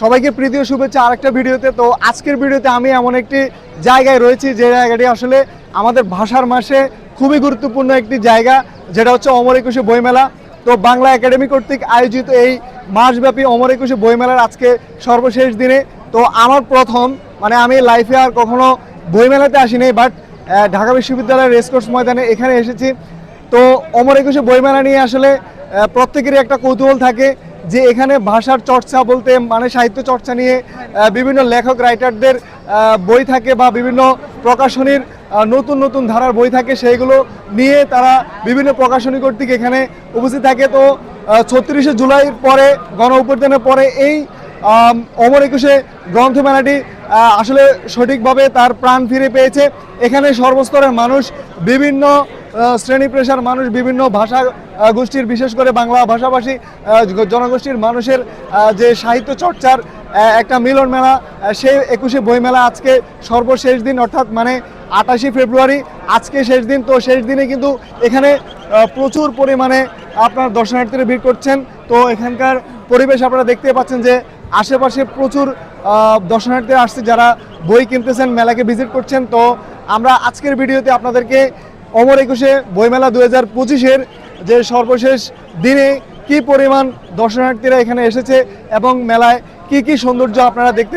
সবাইকে প্রীতি শুভেচ্ছা আরেকটা ভিডিওতে। তো আজকের ভিডিওতে আমি এমন একটি জায়গায় রয়েছি যে জায়গাটি আসলে আমাদের ভাষার মাসে খুবই গুরুত্বপূর্ণ একটি জায়গা, যেটা হচ্ছে অমর একুশে বইমেলা। তো বাংলা একাডেমি কর্তৃক আয়োজিত এই মাসব্যাপী অমর একুশে বইমেলার আজকে সর্বশেষ দিনে। তো আমার প্রথম মানে আমি লাইফে আর কখনো বইমেলাতে আসিনি বাট ঢাকা বিশ্ববিদ্যালয়ের রেসকোর্স ময়দানে এখানে এসেছি। তো অমর একুশে বইমেলা নিয়ে আসলে প্রত্যেকেরই একটা কৌতূহল থাকে যে এখানে ভাষার চর্চা বলতে মানে সাহিত্য চর্চা নিয়ে বিভিন্ন লেখক রাইটারদের বই থাকে বা বিভিন্ন প্রকাশনীর নতুন নতুন ধারার বই থাকে, সেইগুলো নিয়ে তারা বিভিন্ন প্রকাশনী কর্তৃক এখানে উপস্থিত থাকে। তো ছত্রিশে জুলাইয়ের পরে, গণ অভ্যুত্থানের পরে এই অমর একুশে গ্রন্থমেলাটি আসলে সঠিকভাবে তার প্রাণ ফিরে পেয়েছে। এখানে সর্বস্তরের মানুষ বিভিন্ন শ্রেণি পেশার মানুষ বিভিন্ন ভাষা গোষ্ঠীর বিশেষ করে বাংলা ভাষাভাষী জনগোষ্ঠীর মানুষের যে সাহিত্য চর্চার একটা মিলন মেলা সেই একুশে বই মেলা আজকে সর্বশেষ দিন অর্থাৎ মানে আটাশি ফেব্রুয়ারি আজকে শেষ দিন। তো শেষ দিনে কিন্তু এখানে প্রচুর পরিমাণে আপনার দর্শনার্থীরা ভিড় করছেন। তো এখানকার পরিবেশ আপনারা দেখতে পাচ্ছেন যে আশেপাশে প্রচুর আহ, দর্শনার্থীরা আসছে যারা বই কিনতেছেন মেলাকে ভিজিট করছেন। তো আমরা আজকের ভিডিওতে আপনাদেরকে অমর একুশে বইমেলা দু হাজার পঁচিশের যে সর্বশেষ দিনে কি পরিমাণ দর্শনার্থীরা এখানে এসেছে এবং মেলায় কি কি সৌন্দর্য আপনারা দেখতে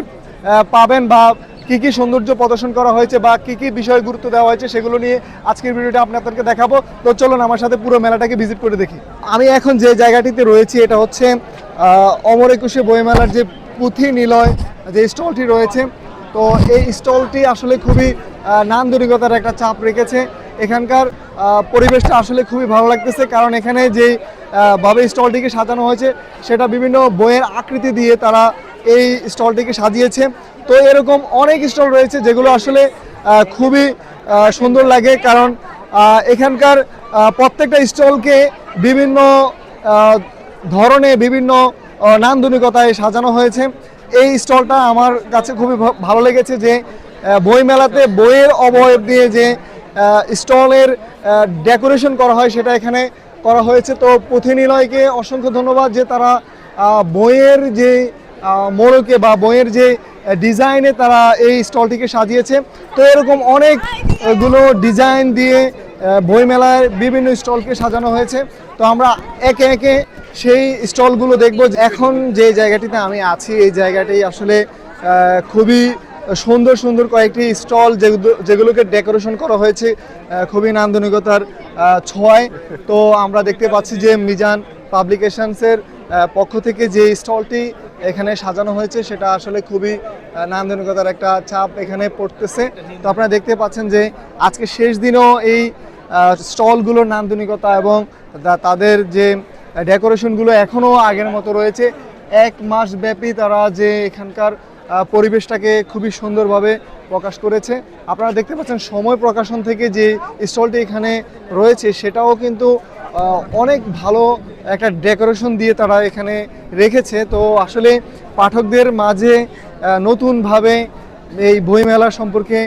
পাবেন বা কি কি সৌন্দর্য প্রদর্শন করা হয়েছে বা কি কি বিষয় গুরুত্ব দেওয়া হয়েছে সেগুলো নিয়ে আজকের ভিডিওটা আপনাদেরকে দেখাবো। তো চলুন আমার সাথে পুরো মেলাটাকে ভিজিট করে দেখি। আমি এখন যে জায়গাটিতে রয়েছি এটা হচ্ছে অমর একুশে বইমেলার যে পুঁথি নিলয় যে স্টলটি রয়েছে, তো এই স্টলটি আসলে খুবই নান্দনিকতার একটা চাপ রেখেছে। এখানকার পরিবেশটা আসলে খুবই ভালো লাগতেছে, কারণ এখানে যেই ভাবে স্টলটিকে সাজানো হয়েছে, সেটা বিভিন্ন বইয়ের আকৃতি দিয়ে তারা এই স্টলটিকে সাজিয়েছে। তো এরকম অনেক স্টল রয়েছে যেগুলো আসলে খুবই সুন্দর লাগে, কারণ এখানকার প্রত্যেকটা স্টলকে বিভিন্ন ধরনে বিভিন্ন নান্দনিকতায় সাজানো হয়েছে। এই স্টলটা আমার কাছে খুবই ভালো লেগেছে যে বই মেলাতে বইয়ের অবয়ব দিয়ে যে স্টলের ডেকোরেশন করা হয়, সেটা এখানে করা হয়েছে। তো পুঁথিনিলয়কে অসংখ্য ধন্যবাদ যে তারা বইয়ের যে মোড়কে বা বইয়ের যে ডিজাইনে তারা এই স্টলটিকে সাজিয়েছে। তো এরকম অনেকগুলো ডিজাইন দিয়ে বইমেলায় বিভিন্ন স্টলকে সাজানো হয়েছে। তো আমরা একে একে সেই স্টলগুলো দেখব। এখন যে জায়গাটিতে আমি আছি, এই জায়গাটি আসলে খুবই সুন্দর সুন্দর কয়েকটি স্টল যেগুলো যেগুলোকে ডেকোরেশন করা হয়েছে খুবই নান্দনিকতার ছোঁয়ায়। তো আমরা দেখতে পাচ্ছি যে মিজান পাবলিকেশনসের পক্ষ থেকে যে স্টলটি এখানে সাজানো হয়েছে, সেটা আসলে খুবই নান্দনিকতার একটা চাপ এখানে পড়তেছে। তো আপনারা দেখতে পাচ্ছেন যে আজকে শেষ দিনও এই স্টলগুলোর নান্দনিকতা এবং তাদের যে ডেকোরেশনগুলো এখনও আগের মতো রয়েছে। এক মাস ব্যাপী তারা যে এখানকার পরিবেশটাকে খুবই সুন্দরভাবে প্রকাশ করেছে। আপনারা দেখতে পাচ্ছেন সময় প্রকাশন থেকে যে স্টলটি এখানে রয়েছে, সেটাও কিন্তু অনেক ভালো একটা ডেকোরেশন দিয়ে তারা এখানে রেখেছে। তো আসলে পাঠকদের মাঝে নতুনভাবে এই বইমেলা সম্পর্কে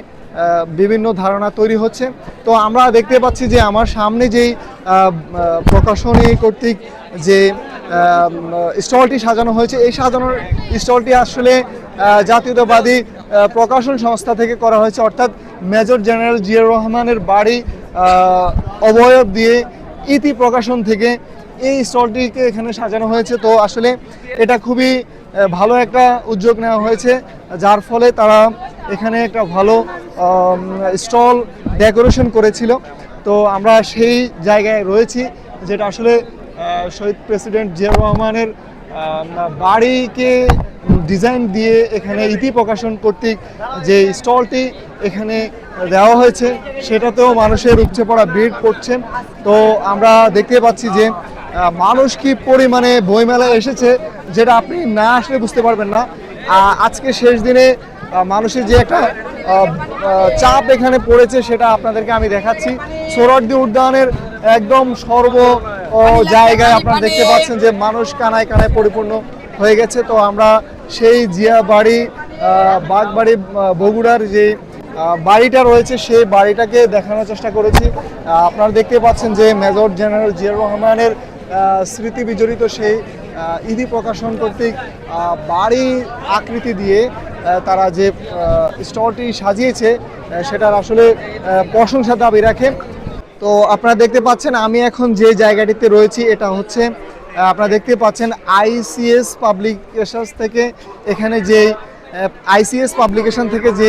বিভিন্ন ধারণা তৈরি হচ্ছে। তো আমরা দেখতে পাচ্ছি যে আমার সামনে যেই প্রকাশনী কর্তৃক যে স্টলটি সাজানো হয়েছে, এই সাজানোর স্টলটি আসলে জাতীয়তাবাদী প্রকাশন সংস্থা থেকে করা হয়েছে। অর্থাৎ মেজর জেনারেল জিয়াউর রহমানের বাড়ি অবয়ব দিয়ে ইতি প্রকাশন থেকে এই স্টলটিকে এখানে সাজানো হয়েছে। তো আসলে এটা খুবই ভালো একটা উদ্যোগ নেওয়া হয়েছে, যার ফলে তারা এখানে একটা ভালো স্টল ডেকোরেশন করেছিল। তো আমরা সেই জায়গায় রয়েছি, যেটা আসলে শহীদ প্রেসিডেন্ট জিয়াউর রহমানের বাড়িকে ডিজাইন দিয়ে এখানে ইতি প্রকাশন কর্তৃক যে স্টলটি এখানে দেওয়া হয়েছে, সেটাতেও মানুষের উপচে পড়া ভিড় পড়ছে। তো আমরা দেখতে পাচ্ছি যে মানুষ কি পরিমাণে বইমেলায় এসেছে যেটা আপনি না আসলে বুঝতে পারবেন না। আজকে শেষ দিনে মানুষের যে একটা চাপ এখানে পড়েছে সেটা আপনাদেরকে আমি দেখাচ্ছি। সোহরাওয়ার্দী উদ্যানের একদম সর্ব জায়গায় আপনারা দেখতে পাচ্ছেন যে মানুষ কানায় কানায় পরিপূর্ণ হয়ে গেছে। তো আমরা সেই জিয়া বাড়ি আহ, বাগবাড়ি বগুড়ার যে বাড়িটা রয়েছে সেই বাড়িটাকে দেখানোর চেষ্টা করেছি। আপনারা দেখতে পাচ্ছেন যে মেজর জেনারেল জিয়াউর রহমানের স্মৃতি বিজড়িত সেই ইদি প্রকাশন কর্তৃক বাড়ি আকৃতি দিয়ে তারা যে স্টলটি সাজিয়েছে সেটার আসলে প্রশংসা দাবি রাখে। তো আপনারা দেখতে পাচ্ছেন, আমি এখন যে জায়গাটিতে রয়েছি, এটা হচ্ছে আপনারা দেখতে পাচ্ছেন আইসিএস পাবলিকেশন থেকে এখানে যে আইসিএস পাবলিকেশন থেকে যে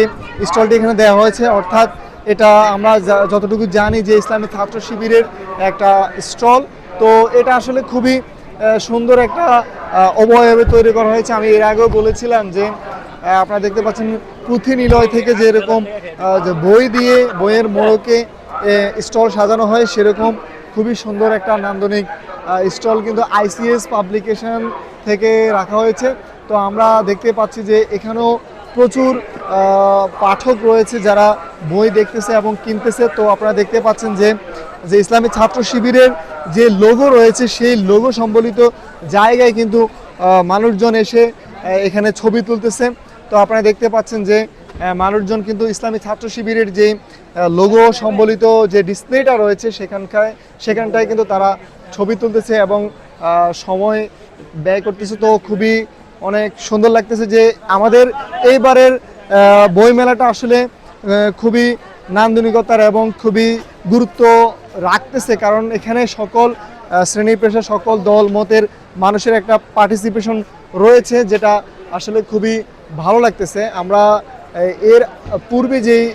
স্টলটি এখানে দেওয়া হয়েছে, অর্থাৎ এটা আমরা যতটুকু জানি যে ইসলামী ছাত্র শিবিরের একটা স্টল। তো এটা আসলে খুবই সুন্দর একটা অবয়বে তৈরি করা হয়েছে। আমি এর আগেও বলেছিলাম যে আপনারা দেখতে পাচ্ছেন পুঁথি নিলয় থেকে যেরকম আহ, যে বই দিয়ে বইয়ের মোড়কে স্টল সাজানো হয় সেরকম খুবই সুন্দর একটা নান্দনিক স্টল কিন্তু আইসিএস পাবলিকেশন থেকে রাখা হয়েছে। তো আমরা দেখতে পাচ্ছি যে এখানেও প্রচুর পাঠক রয়েছে যারা বই দেখতেছে এবং কিনতেছে। তো আপনারা দেখতে পাচ্ছেন যে যে ইসলামী ছাত্র শিবিরের যে লোগো রয়েছে, সেই লোগো সম্বলিত জায়গায় কিন্তু মানুষজন এসে এখানে ছবি তুলতেছে। তো আপনারা দেখতে পাচ্ছেন যে মানুষজন কিন্তু ইসলামী ছাত্র শিবিরের যে লোগো সম্বলিত যে ডিসপ্লেটা রয়েছে সেখানকায়, সেখানটায় কিন্তু তারা ছবি তুলতেছে এবং সময় ব্যয় করতেছে। তো খুবই অনেক সুন্দর লাগতেছে যে, আমাদের এইবারের বইমেলাটা আসলে খুবই নান্দনিকতার এবং খুবই গুরুত্ব রাখতেছে, কারণ এখানে সকল শ্রেণি পেশা, সকল দল, মতের মানুষের একটা পার্টিসিপেশন রয়েছে, যেটা আসলে খুবই ভালো লাগতেছে। আমরা এর পূর্বে যেই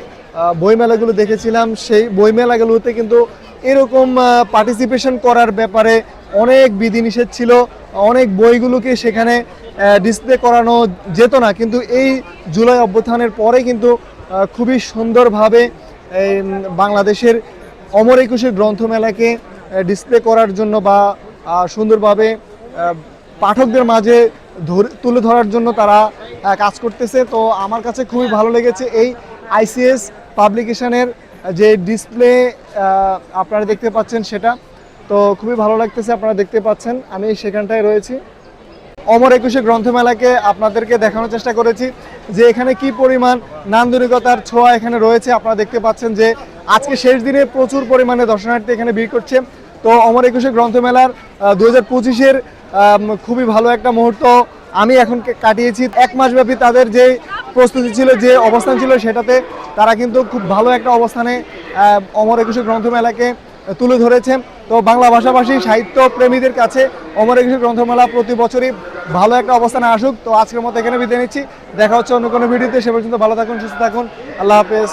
বইমেলাগুলো দেখেছিলাম, সেই বইমেলাগুলোতে কিন্তু এরকম পার্টিসিপেশন করার ব্যাপারে অনেক বিধিনিষেধ ছিল। অনেক বইগুলোকে সেখানে ডিসপ্লে করানো যেত না, কিন্তু এই জুলাই অভ্যুত্থানের পরে কিন্তু খুবই সুন্দরভাবে বাংলাদেশের অমর একুশের গ্রন্থমেলাকে ডিসপ্লে করার জন্য বা সুন্দরভাবে পাঠকদের মাঝে তুলে ধরার জন্য তারা কাজ করতেছে। তো আমার কাছে খুবই ভালো লেগেছে এই আইসিএস পাবলিকেশনের যে ডিসপ্লে আপনারা দেখতে পাচ্ছেন সেটা। তো খুবই ভালো লাগতেছে আপনারা দেখতে পাচ্ছেন। আমি সেখানটায় রয়েছি। অমর একুশে গ্রন্থমেলাকে আপনাদেরকে দেখানোর চেষ্টা করেছি যে এখানে কি পরিমাণ নান্দনিকতার ছোঁয়া এখানে রয়েছে। আপনারা দেখতে পাচ্ছেন যে আজকে শেষ দিনে প্রচুর পরিমাণে দর্শনার্থী এখানে ভিড় করছে। তো অমর একুশে গ্রন্থমেলার দু হাজার পঁচিশের খুবই ভালো একটা মুহূর্ত আমি এখন কাটিয়েছি। এক মাস ব্যাপী তাদের যে প্রস্তুতি ছিল, যে অবস্থান ছিল সেটাতে তারা কিন্তু খুব ভালো একটা অবস্থানে অমর একুশে গ্রন্থমেলাকে তুলে ধরেছে। তো বাংলা ভাষাভাষী সাহিত্য প্রেমীদের কাছে অমর একুশে গ্রন্থমেলা প্রতি বছরই ভালো একটা অবস্থানে আসুক। তো আজকের মতো এখানে বিদায় নিচ্ছি। দেখা হচ্ছে অন্য কোনো ভিডিওতে। সে পর্যন্ত ভালো থাকুন, সুস্থ থাকুন। আল্লাহ হাফেজ।